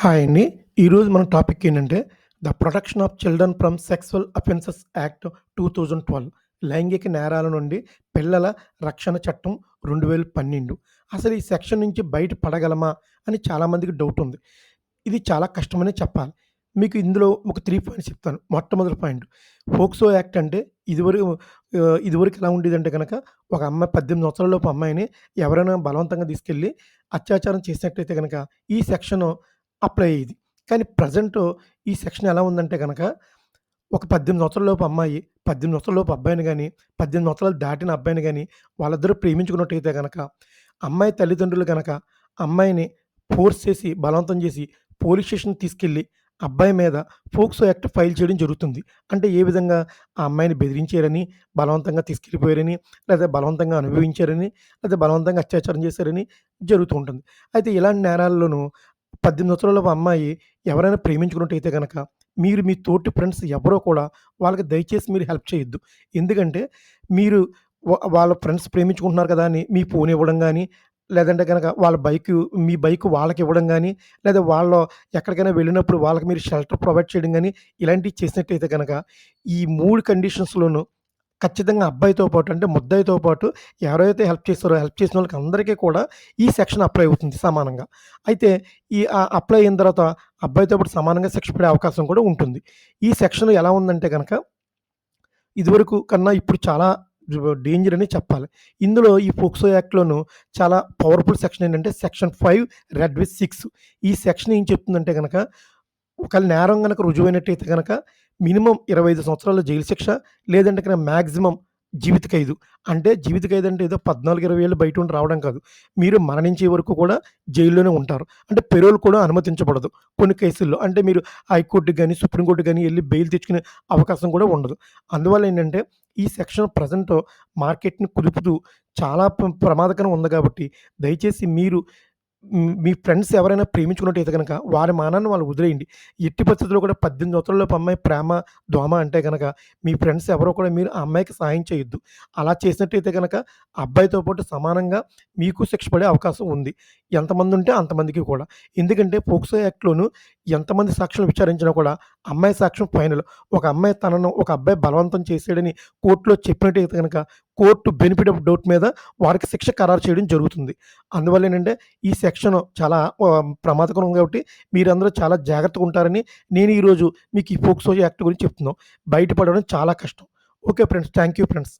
Hi అండి. ఈరోజు మన టాపిక్ ఏంటంటే, the protection of children from sexual offences act 2012 లైంగిక నేరాల నుండి పిల్లల రక్షణ చట్టం 2012. అసలు ఈ సెక్షన్ నుంచి బయట పడగలమా అని చాలామందికి డౌట్ ఉంది. ఇది చాలా కష్టమనే చెప్పాలి. మీకు ఇందులో ఒక త్రీ పాయింట్స్ చెప్తాను. మొట్టమొదటి పాయింట్ ఫోక్సో యాక్ట్ అంటే ఇదివరకు ఇదివరకు ఎలా ఉండేదంటే కనుక ఒక అమ్మాయి పద్దెనిమిది సంవత్సరాలలోపు అమ్మాయిని ఎవరైనా బలవంతంగా తీసుకెళ్ళి అత్యాచారం చేసినట్టయితే కనుక ఈ సెక్షను అప్లై అయ్యేది. కానీ ప్రజెంట్ ఈ సెక్షన్ ఎలా ఉందంటే కనుక ఒక 18 సంవత్సరాల లోపు అమ్మాయి, 18 సంవత్సరాల లోపు అబ్బాయిని కానీ పద్దెనిమిది సంవత్సరాలు దాటిన అబ్బాయిని కానీ వాళ్ళిద్దరూ ప్రేమించుకున్నట్టయితే కనుక అమ్మాయి తల్లిదండ్రులు కనుక అమ్మాయిని ఫోర్స్ చేసి, బలవంతం చేసి పోలీస్ స్టేషన్‌కి తీసుకెళ్ళి అబ్బాయి మీద ఫోక్సో యాక్ట్ ఫైల్ చేయడం జరుగుతుంది. అంటే ఏ విధంగా ఆ అమ్మాయిని బెదిరించారని, బలవంతంగా తీసుకెళ్ళిపోయారని, లేదా బలవంతంగా అనుభవించారని, లేదా బలవంతంగా అత్యాచారం చేశారని జరుగుతూ ఉంటుంది. అయితే ఇలాంటి నేరాల్లోనూ పద్దెనిమిది సంవత్సరాల అమ్మాయి ఎవరైనా ప్రేమించుకున్నట్టయితే కనుక మీరు మీ తోటి ఫ్రెండ్స్ ఎవరో కూడా వాళ్ళకి దయచేసి మీరు హెల్ప్ చేయొద్దు. ఎందుకంటే మీరు వాళ్ళ ఫ్రెండ్స్ ప్రేమించుకుంటున్నారు కదా అని మీ ఫోన్ ఇవ్వడం కానీ లేదంటే గనక వాళ్ళ బైక్ మీ బైక్ వాళ్ళకి ఇవ్వడం కానీ లేదా వాళ్ళు ఎక్కడికైనా వెళ్ళినప్పుడు వాళ్ళకి మీరు షెల్టర్ ప్రొవైడ్ చేయడం కానీ ఇలాంటివి చేసినట్టయితే కనుక ఈ మూడు కండిషన్స్‌లోనూ ఖచ్చితంగా అబ్బాయితో పాటు అంటే ముద్దాయితో పాటు ఎవరైతే హెల్ప్ చేస్తారో హెల్ప్ చేసిన వాళ్ళకి అందరికీ కూడా ఈ సెక్షన్ అప్లై అవుతుంది సమానంగా. అయితే ఈ అప్లై అయిన తర్వాత అబ్బాయితో పాటు సమానంగా శిక్ష పడే అవకాశం కూడా ఉంటుంది. ఈ సెక్షన్ ఎలా ఉందంటే కనుక ఇదివరకు కన్నా ఇప్పుడు చాలా డేంజర్ అనే చెప్పాలి. ఇందులో ఈ పోక్సో యాక్ట్‌లోను చాలా పవర్‌ఫుల్ సెక్షన్ ఏంటంటే section five read with six ఈ సెక్షన్ ఏం చెప్తుందంటే కనుక ఒకవేళ నేరం కనుక రుజువైనట్టయితే కనుక మినిమం ఇరవై ఐదు సంవత్సరాల జైలు శిక్ష లేదంటే కనుక మ్యాక్సిమం జీవిత ఖైదు. అంటే జీవిత ఖైదు అంటే ఏదో 14, 20 ఏళ్ళు బయట ఉండి రావడం కాదు. మీరు మరణించే వరకు కూడా జైల్లోనే ఉంటారు. అంటే పెరోల్ కూడా అనుమతించబడదు. కొన్ని కేసుల్లో. అంటే మీరు హైకోర్టు కానీ సుప్రీం కానీ వెళ్ళి బెయిల్ తెచ్చుకునే అవకాశం కూడా ఉండదు. అందువల్ల ఏంటంటే ఈ సెక్షన్ ప్రజెంట్ మార్కెట్‌ని కుదుపుతూ చాలా ప్ర ప్రమాదకరం ఉంది కాబట్టి దయచేసి మీరు మీ ఫ్రెండ్స్ ఎవరైనా ప్రేమించుకున్నట్టయితే గనక వారి మానాన్ని వాళ్ళు వదిలేయండి. ఎట్టి పరిస్థితుల్లో కూడా 18 సంవత్సరాలలోపు అమ్మాయి ప్రేమ, దోమ అంటే కనుక మీ ఫ్రెండ్స్ ఎవరో కూడా మీరు ఆ అమ్మాయికి సహాయం చేయొద్దు. అలా చేసినట్టయితే కనుక అబ్బాయితో పాటు సమానంగా మీకు శిక్ష పడే అవకాశం ఉంది. ఎంతమంది ఉంటే అంతమందికి కూడా. ఎందుకంటే పోక్సో యాక్ట్‌లోను ఎంతమంది సాక్షులు విచారించినా కూడా అమ్మాయి సాక్ష్యం ఫైనల్. ఒక అమ్మాయి తనను ఒక అబ్బాయి బలవంతం చేసాడని కోర్టులో చెప్పినట్టయితే కనుక కోర్టు బెనిఫిట్ ఆఫ్ డౌట్ మీద వారికి శిక్ష ఖరారు చేయడం జరుగుతుంది. అందువల్ల ఏంటంటే ఈ సెక్షన్ చాలా ప్రమాదకరం కాబట్టి మీరందరూ చాలా జాగ్రత్తగా ఉంటారని నేను ఈరోజు మీకు ఈ ఫోక్సో యాక్ట్ గురించి చెప్తున్నాను. బయటపడడం చాలా కష్టం. Okay friends. Thank you friends.